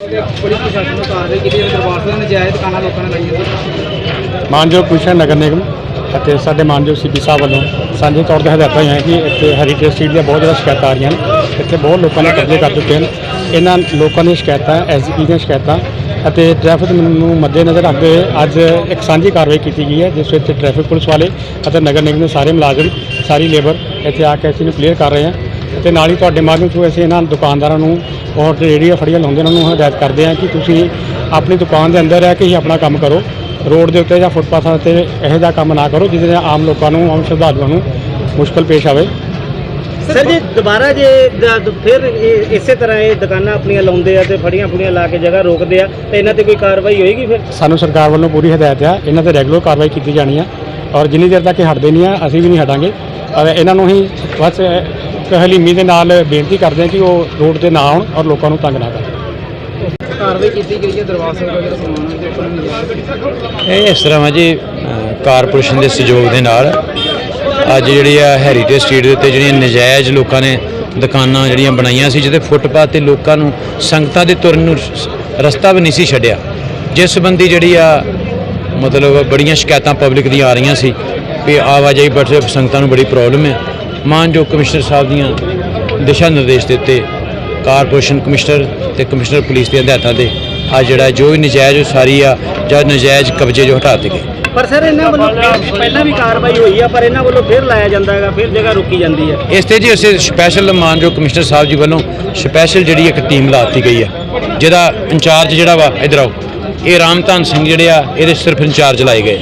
Police ਪ੍ਰਸ਼ਾਸਨ ਨੂੰ ਕਾਰਵਾਈ ਕੀਤੀ ਹੈ ਦਰਬਾਰ ਸਾਹਿਬ ਨਜਾਇਜ਼ ਦੁਕਾਨਾਂ ਲੋਕਾਂ ਨੇ ਲਾਈਆਂ ਸੀ ਮਾਨਯੋਗ ਕਮਿਸ਼ਨਰ ਨਗਰ ਨਿਗਮ ਅਤੇ ਸਾਡੇ ਮਾਨਯੋਗ ਸੀਪੀ ਸਾਹਿਬ ਵੱਲੋਂ ਸਾਂਝੇ ਤੌਰ ਤੇ ਹਦਾਇਤਾਂ ਹੋਈਆਂ ਕਿ ਇੱਥੇ ਹੈਰੀਟੇਜ ਸਟਰੀਟ ਦੀਆਂ ਬਹੁਤ ਜ਼ਿਆਦਾ ਸ਼ਿਕਾਇਤਾਂ ਆ ਰਹੀਆਂ ਹਨ ਇੱਥੇ ਬਹੁਤ ਲੋਕਾਂ ਨੇ ਕਬਜ਼ੇ ਕਰ ਚੁੱਕੇ ਹਨ ਇਹਨਾਂ ਲੋਕਾਂ ਦੀਆਂ ਸ਼ਿਕਾਇਤਾਂ ਐਸਜੀਪੀ ਦੀਆਂ ਸ਼ਿਕਾਇਤਾਂ ਅਤੇ ਟ੍ਰੈਫਿਕ ਨੂੰ ਮੱਦੇਨਜ਼ਰ ਰੱਖਦੇ ਹੋਏ ਅੱਜ ਇੱਕ ਸਾਂਝੀ ਕਾਰਵਾਈ ਕੀਤੀ ਗਈ ਹੈ, ਜਿਸ ਵਿੱਚ ਟ੍ਰੈਫਿਕ ਪੁਲਿਸ ਵਾਲੇ ਅਤੇ ਨਗਰ ਨਿਗਮ ਦੇ ਸਾਰੇ ਮੁਲਾਜ਼ਮ, ਸਾਰੀ ਲੇਬਰ ਇੱਥੇ ਆ ਕੇ ਅਸੀਂ ਨੂੰ ਕਲੀਅਰ ਕਰ ਰਹੇ ਹਾਂ ਅਤੇ ਨਾਲ ਹੀ ਤੁਹਾਡੇ ਮਾਧਿਅਮ ਤੋਂ ਅਸੀਂ ਇਹਨਾਂ ਦੁਕਾਨਦਾਰਾਂ ਨੂੰ ਔਰ ਰੇਹੜੀਆਂ ਫੜੀਆਂ ਲਾਉਂਦੇ ਉਹਨਾਂ ਨੂੰ ਹਦਾਇਤ ਕਰਦੇ ਹਾਂ ਕਿ ਤੁਸੀਂ ਆਪਣੀ ਦੁਕਾਨ ਦੇ ਅੰਦਰ ਰਹਿ ਕੇ ਹੀ ਆਪਣਾ ਕੰਮ ਕਰੋ ਰੋਡ ਦੇ ਉੱਤੇ ਜਾਂ ਫੁੱਟਪਾਥਾਂ ਤੇ ਇਹੋ ਜਿਹਾ ਕੰਮ ਨਾ ਕਰੋ ਜਿਹਦੇ ਨਾਲ ਆਮ ਲੋਕਾਂ ਨੂੰ ਆਮ ਸ਼ਰਧਾਲੂਆਂ ਨੂੰ ਮੁਸ਼ਕਲ ਪੇਸ਼ ਆਵੇ। ਸਰ ਜੀ ਦੁਬਾਰਾ ਜੇ ਦ- ਫਿਰ ਇਹ- ਇਸੇ ਤਰ੍ਹਾਂ ਇਹ ਦੁਕਾਨਾਂ ਆਪਣੀਆਂ ਲਾਉਂਦੇ ਆ ਤੇ ਫੜੀਆਂ ਫੁੜੀਆਂ ਲਾ ਕੇ ਜਗ੍ਹਾ ਰੋਕਦੇ ਆ ਤੇ ਇਹਨਾਂ ਤੇ ਕੋਈ ਕਾਰਵਾਈ ਹੋਏਗੀ ਫਿਰ? ਸਾਨੂੰ ਸਰਕਾਰ ਵੱਲੋਂ ਪੂਰੀ ਹਦਾਇਤ ਆ ਇਹਨਾਂ ਤੇ ਰੈਗੂਲਰ ਕਾਰਵਾਈ ਕੀਤੀ ਜਾਣੀ ਆ ਔਰ ਜਿੰਨੀ ਦੇਰ ਤੱਕ ਇਹ ਹਟਦੇ ਨਹੀਂ ਆ ਅਸੀਂ ਵੀ ਨਹੀਂ ਹਟਾਂਗੇ। ਔਰ ਇਹਨਾਂ ਨੂੰ ਹੀ ਬਸ ਇੱਕ ਹਲੀਮੀ ਦੇ ਨਾਲ ਬੇਨਤੀ ਕਰਦੇ ਹਾਂ ਕਿ ਉਹ ਰੋਡ ਤੇ ਨਾ ਆਉਣ ਔਰ ਲੋਕਾਂ ਨੂੰ ਤੰਗ ਨਾ ਕਰਨ। ਕਾਰਵਾਈ ਕੀਤੀ ਗਈ ਹੈ ਦਰਬਾਰ ਸਾਹਿਬ ਦਾ ਜਿਹੜਾ ਸਮਾਨ ਹੈ ਦੇਖਣ ਨੂੰ ਨਜਾਇਜ਼ ਇਹ ਇਸ ਤਰ੍ਹਾਂ ਵਾ ਜੀ ਕਾਰਪੋਰੇਸ਼ਨ ਦੇ ਸਹਿਯੋਗ ਦੇ ਨਾਲ ਅੱਜ ਜਿਹੜੀ ਆ ਹੈਰੀਟੇਜ ਸਟਰੀਟ ਦੇ ਉੱਤੇ ਜਿਹੜੀਆਂ ਨਜਾਇਜ਼ ਲੋਕਾਂ ਨੇ ਦੁਕਾਨਾਂ ਜਿਹੜੀਆਂ ਬਣਾਈਆਂ ਸੀ ਜਿਹਦੇ ਫੁੱਟਪਾਥ ਤੇ ਲੋਕਾਂ ਨੂੰ ਸੰਗਤਾਂ ਦੇ ਤੁਰਨ ਨੂੰ ਰਸਤਾ ਵੀ ਨਹੀਂ ਸੀ ਛੱਡਿਆ। ਜਿਸ ਸੰਬੰਧੀ ਜਿਹੜੀ ਆ ਮਤਲਬ ਬੜੀਆਂ ਸ਼ਿਕਾਇਤਾਂ ਪਬਲਿਕ ਦੀਆਂ ਆ ਰਹੀਆਂ ਸੀ ਵੀ ਆਵਾਜਾਈ ਬੜੇ ਸੰਗਤਾਂ ਨੂੰ ਬੜੀ ਪ੍ਰੋਬਲਮ ਹੈ। ਮਾਨਯੋਗ ਕਮਿਸ਼ਨਰ ਸਾਹਿਬ ਦੀਆਂ ਦਿਸ਼ਾ ਨਿਰਦੇਸ਼ ਦੇ ਉੱਤੇ ਕਾਰਪੋਰੇਸ਼ਨ ਕਮਿਸ਼ਨਰ ਤੇ ਕਮਿਸ਼ਨਰ ਪੁਲਿਸ ਦੀਆਂ ਹਦਾਇਤਾਂ ਦੇ ਆ ਜਿਹੜਾ ਜੋ ਵੀ ਨਜਾਇਜ਼ ਉਸਾਰੀ ਆ ਜਾਂ ਨਜਾਇਜ਼ ਕਬਜ਼ੇ ਜੋ ਹਟਾ ਦਿੱਤੇ ਗਏ। ਪਰ ਸਰ ਇਹਨਾਂ ਵੱਲੋਂ ਪਹਿਲਾਂ ਵੀ ਕਾਰਵਾਈ ਹੋਈ ਆ ਪਰ ਇਹਨਾਂ ਵੱਲੋਂ ਫਿਰ ਲਾਇਆ ਜਾਂਦਾ ਹੈਗਾ ਫਿਰ ਜਗ੍ਹਾ ਰੋਕੀ ਜਾਂਦੀ ਹੈ। ਇਸ ਤੇ ਜੀ ਅਸੀਂ ਸਪੈਸ਼ਲ ਮਾਨਯੋਗ ਕਮਿਸ਼ਨਰ ਸਾਹਿਬ ਜੀ ਵੱਲੋਂ ਸਪੈਸ਼ਲ ਜਿਹੜੀ ਇੱਕ ਟੀਮ ਲਾਤੀ ਗਈ ਹੈ ਜਿਹਦਾ ਇੰਚਾਰਜ ਜਿਹੜਾ ਵਾ ਇਧਰ ਆਓ ਇਹ ਰਾਮਧਨ ਸਿੰਘ ਜਿਹੜੇ ਆ ਇਹਦੇ ਸਿਰਫ ਇੰਚਾਰਜ ਲਾਏ ਗਏ।